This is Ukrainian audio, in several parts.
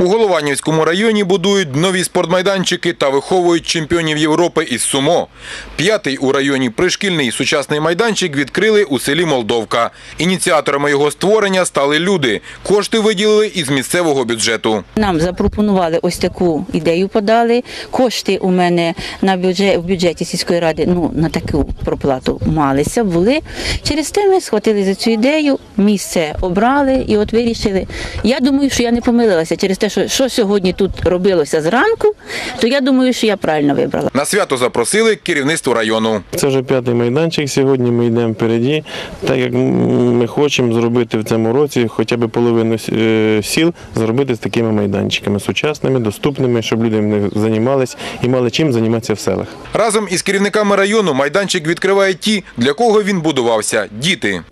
У Голованівському районі будують нові спортмайданчики та виховують чемпіонів Європи із сумо. П'ятий у районі пришкільний сучасний майданчик відкрили у селі Молдовка. Ініціаторами його створення стали люди. Кошти виділили із місцевого бюджету. Нам запропонували ось таку ідею подали. Кошти у мене на бюджет в бюджеті сільської ради ну на таку проплату малися були. Через те ми схватили за цю ідею, місце обрали і от вирішили. Я думаю, що я не помилилася через те, що, що сьогодні тут робилося зранку, то я думаю, що я правильно вибрала. На свято запросили керівництво району. Це вже п'ятий майданчик. Сьогодні ми йдемо впереді, так як ми хочемо зробити в цьому році хоча б половину е, сіл зробити з такими майданчиками сучасними, доступними, щоб люди в них займались і мали чим займатися в селах. Разом із керівниками району майданчик відкриває ті, для кого він будувався – діти.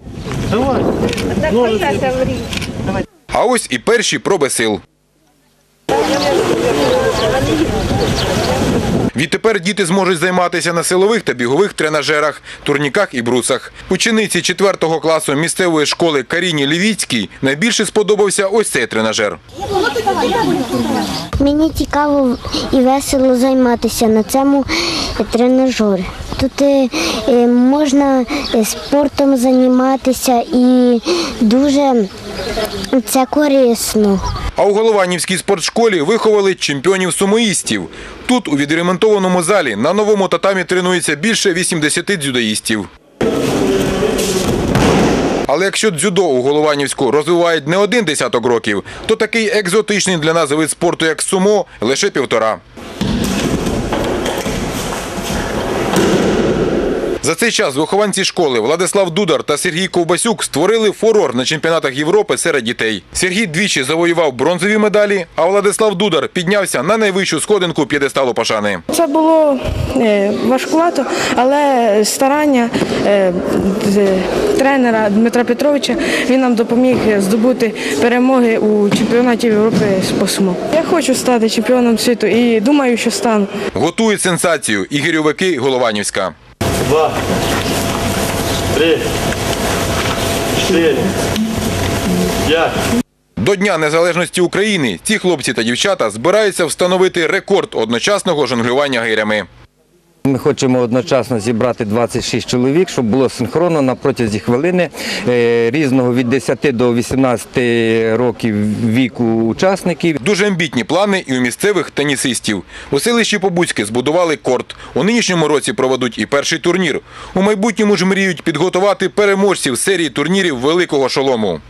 А ось і перші проби сил. Відтепер діти зможуть займатися на силових та бігових тренажерах, турніках і брусах. Учениці 4 класу місцевої школи Каріні Лівіцькій найбільше сподобався ось цей тренажер. Мені цікаво і весело займатися на цьому тренажері. Тут е, е, можна е, спортом займатися і дуже це корисно. А у Голованівській спортшколі виховали чемпіонів сумоїстів. Тут, у відремонтованому залі, на новому татамі тренується більше 80 дзюдоїстів. Але якщо дзюдо у Голованівську розвивають не один десяток років, то такий екзотичний для нас вид спорту, як сумо, лише півтора. За цей час вихованці школи Владислав Дудар та Сергій Ковбасюк створили фурор на чемпіонатах Європи серед дітей. Сергій двічі завоював бронзові медалі, а Владислав Дудар піднявся на найвищу сходинку п'єдесталу Пашани. Це було е, важкувато, але старання е, тренера Дмитра Петровича він нам допоміг здобути перемоги у чемпіонаті Європи з посмо. Я хочу стати чемпіоном світу і думаю, що стану. Готують сенсацію і гірьовики Голованівська. Два, три, чотири, п'ять. До Дня Незалежності України ці хлопці та дівчата збираються встановити рекорд одночасного жонглювання гирями. Ми хочемо одночасно зібрати 26 чоловік, щоб було синхронно на протязі хвилини е, різного від 10 до 18 років віку учасників. Дуже амбітні плани і у місцевих тенісистів. У селищі Побузьке збудували корт. У нинішньому році проведуть і перший турнір. У майбутньому ж мріють підготувати переможців серії турнірів великого шолому.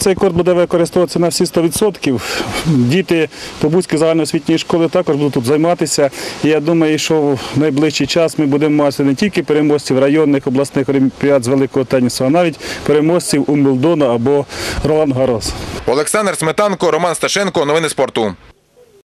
Цей корт буде використовуватися на всі 100%. Діти Побузької загальноосвітньої школи також будуть тут займатися. І я думаю, що в найближчий час ми будемо мати не тільки переможців районних обласних олімпіад з великого тенісу, а навіть переможців Умблдона або Ролан Гарос. Олександр Сметанко, Роман Сташенко. Новини спорту.